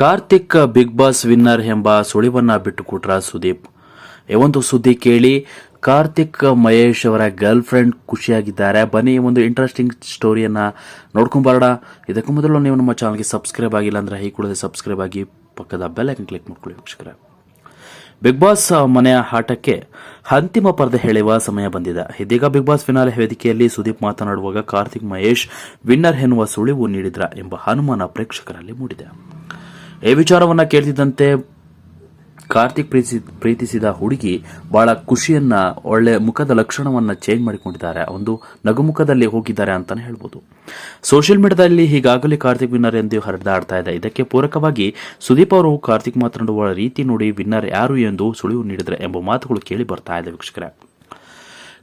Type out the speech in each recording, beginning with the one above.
Karthik big boss winner ಎಂಬ ಸುಳಿವನ್ನ ಬಿಟ್ಟುಕೊಟ್ರ ಸುದೀಪ್. ಈ ಒಂದು ಸುದ್ದಿ ಕೇಳಿ ಕಾರ್ತಿಕ್ ಮಹೇಶ್ ಅವರ ಗರ್ಲ್ ಫ್ರೆಂಡ್ ಖುಷಿಯಾಗಿದ್ದಾರೆ. ಬನ್ನಿ ಒಂದು ಇಂಟ್ರೆಸ್ಟಿಂಗ್ ಸ್ಟೋರಿಯನ್ನ ನೋಡ್ಕೊಂಬರೋಣ ಇದಕ್ಕೂ ಮೊದಲು ನೀವು ನಮ್ಮ ಚಾನಲ್ಗೆ ಸಬ್ಸ್ಕ್ರೈಬ್ ಆಗಿಲ್ಲ ಅಂದ್ರೆ ಈ ಕೂಡಲೇ ಸಬ್ಸ್ಕ್ರೈಬ್ ಆಗಿ ಪಕ್ಕದ ಬೆಲ್ ಐಕನ್ ಕ್ಲಿಕ್ ಮಾಡ್ಕೊಳ್ಳಿ ವೀಕ್ಷಕರೇ. ಬಿಗ್ ಬಾಸ್ ಮನೆಯ ಆಟಕ್ಕೆ ಅಂತಿಮ ಪರ್ದೆ ಹೇಳುವ ಸಮಯ ಬಂದಿದೆ. ಇದೀಗ ಬಿಗ್ ಬಾಸ್ ಫಿನಾಲೆ ವೇದಿಕೆಯಲ್ಲಿ ಸುದೀಪ್ ಮಾತನಾಡುವಾಗ ಕಾರ್ತಿಕ್ ಮಹೇಶ್ ವಿನ್ನರ್ ಎನ್ನುವ ಸುಳಿವು ನೀಡಿದ್ರ ಎಂಬ ಅನುಮಾನ ಪ್ರೇಕ್ಷಕರಲ್ಲಿ ಮೂಡಿದೆ. ಈ ವಿಚಾರವನ್ನ ಕೇಳ್ತಿದ್ದಂತೆ ಕಾರ್ತಿಕ್ ಪ್ರೀತಿಸಿ ಪ್ರೀತಿಸಿದ ಹುಡುಗಿ ಬಹಳ ಖುಷಿಯನ್ನ, ಒಳ್ಳೆ ಮುಖದ ಲಕ್ಷಣವನ್ನ ಚೇಂಜ್ ಮಾಡಿಕೊಂಡಿದ್ದಾರೆ. ಒಂದು ನಗುಮುಖದಲ್ಲಿ ಹೋಗಿದ್ದಾರೆ ಅಂತಾನೆ ಹೇಳ್ಬೋದು. ಸೋಷಿಯಲ್ ಮೀಡಿಯಾದಲ್ಲಿ ಈಗಾಗಲೇ ಕಾರ್ತಿಕ್ ವಿನ್ನರ್ ಎಂದು ಹರಿದಾಡ್ತಾ ಇದೆ. ಇದಕ್ಕೆ ಪೂರಕವಾಗಿ ಸುದೀಪ್ ಅವರು ಕಾರ್ತಿಕ್ ಮಾತನಾಡುವ ರೀತಿ ನೋಡಿ ವಿನ್ನರ್ ಯಾರು ಎಂದು ಸುಳಿವು ನೀಡಿದ್ರೆ ಎಂಬ ಮಾತುಗಳು ಕೇಳಿ ಬರ್ತಾ ಇದೆ ವೀಕ್ಷಕರೇ.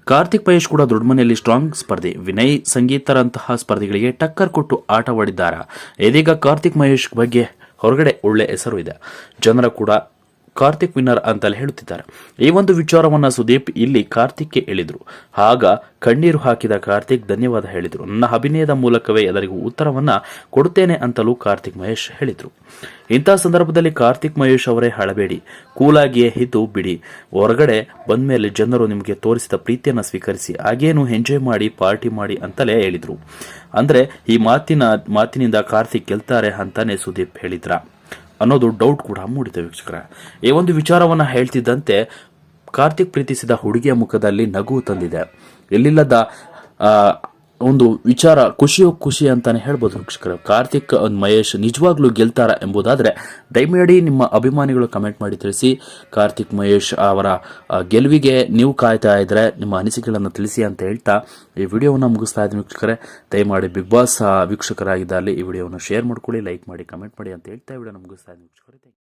ಕಾರ್ತಿಕ್ ಮಹೇಶ್ ಕೂಡ ದೊಡ್ಡಮನೆಯಲ್ಲಿ ಸ್ಟ್ರಾಂಗ್ ಸ್ಪರ್ಧಿ. ವಿನಯ್ ಸಂಗೀತರಂತಹ ಸ್ಪರ್ಧಿಗಳಿಗೆ ಟಕ್ಕರ್ ಕೊಟ್ಟು ಆಟವಾಡಿದ್ದಾರೆ? ಇದೀಗ ಕಾರ್ತಿಕ್ ಮಹೇಶ್ ಬಗ್ಗೆ ಹೊರಗಡೆ ಒಳ್ಳೆ ಹೆಸರು ಇದೆ. ಜನರ ಕೂಡ ಕಾರ್ತಿಕ್ ವಿನ್ನರ್ ಅಂತಲೇ ಹೇಳುತ್ತಿದ್ದಾರೆ. ಈ ಒಂದು ವಿಚಾರವನ್ನ ಸುದೀಪ್ ಇಲ್ಲಿ ಕಾರ್ತಿಕ್ಗೆ ಹೇಳಿದ್ರು. ಆಗ ಕಣ್ಣೀರು ಹಾಕಿದ ಕಾರ್ತಿಕ್ ಧನ್ಯವಾದ ಹೇಳಿದ್ರು. ನನ್ನ ಅಭಿನಯದ ಮೂಲಕವೇ ಎಲ್ಲರಿಗೂ ಉತ್ತರವನ್ನ ಕೊಡುತ್ತೇನೆ ಅಂತಲೂ ಕಾರ್ತಿಕ್ ಮಹೇಶ್ ಹೇಳಿದ್ರು. ಇಂತಹ ಸಂದರ್ಭದಲ್ಲಿ ಕಾರ್ತಿಕ್ ಮಹೇಶ್ ಅವರೇ ಹಳಬೇಡಿ. ಕೂಲಾಗಿಯೇ ಇದ್ದು ಬಿಡಿ. ಹೊರಗಡೆ ಬಂದ್ಮೇಲೆ ಜನರು ನಿಮಗೆ ತೋರಿಸಿದ ಪ್ರೀತಿಯನ್ನ ಸ್ವೀಕರಿಸಿ, ಹಾಗೇನು ಎಂಜಾಯ್ ಮಾಡಿ, ಪಾರ್ಟಿ ಮಾಡಿ ಅಂತಲೇ ಹೇಳಿದ್ರು. ಅಂದ್ರೆ ಈ ಮಾತಿನ, ಮಾತಿನಿಂದ ಕಾರ್ತಿಕ್ ಗೆಲ್ತಾರೆ ಅಂತಾನೆ ಸುದೀಪ್ ಹೇಳಿದ್ರ? ಅನ್ನೋದು ಡೌಟ್ ಕೂಡ ಮೂಡಿದೆ ವೀಕ್ಷಕರ. ಈ ಒಂದು ವಿಚಾರವನ್ನ ಹೇಳ್ತಿದ್ದಂತೆ ಕಾರ್ತಿಕ್ ಪ್ರೀತಿಸಿದ ಹುಡುಗಿಯ ಮುಖದಲ್ಲಿ ನಗು ತಂದಿದೆ. ಎಲ್ಲಿಲ್ಲದ ಒಂದು ವಿಚಾರ ಖುಷಿಯೋ ಖುಷಿ ಅಂತಾನೆ ಹೇಳ್ಬೋದು ವೀಕ್ಷಕರು. ಕಾರ್ತಿಕ್ ಮಹೇಶ್ ನಿಜವಾಗ್ಲೂ ಗೆಲ್ತಾರ ಎಂಬುದಾದ್ರೆ ದಯಮಾಡಿ ನಿಮ್ಮ ಅಭಿಮಾನಿಗಳು ಕಮೆಂಟ್ ಮಾಡಿ ತಿಳಿಸಿ. ಕಾರ್ತಿಕ್ ಮಹೇಶ್ ಅವರ ಗೆಲುವಿಗೆ ನೀವು ಕಾಯ್ತಾ ಇದ್ರೆ ನಿಮ್ಮ ಅನಿಸಿಕೆಗಳನ್ನು ತಿಳಿಸಿ ಅಂತ ಹೇಳ್ತಾ ಈ ವಿಡಿಯೋವನ್ನು ಮುಗಿಸ್ತಾ ಇದ್ದೀನಿ ವೀಕ್ಷಕರೇ. ದಯಮಾಡಿ ಬಿಗ್ ಬಾಸ್ ವೀಕ್ಷಕರಾಗಿದ್ದಲ್ಲಿ ಈ ವಿಡಿಯೋವನ್ನು ಶೇರ್ ಮಾಡ್ಕೊಳ್ಳಿ ಲೈಕ್ ಮಾಡಿ ಕಮೆಂಟ್ ಮಾಡಿ ಅಂತ ಹೇಳ್ತಾ ವಿಡಿಯೋನ ಮುಗಿಸ್ತಾ ಇದ್ದೀನಿ ವೀಕ್ಷಕರೇ.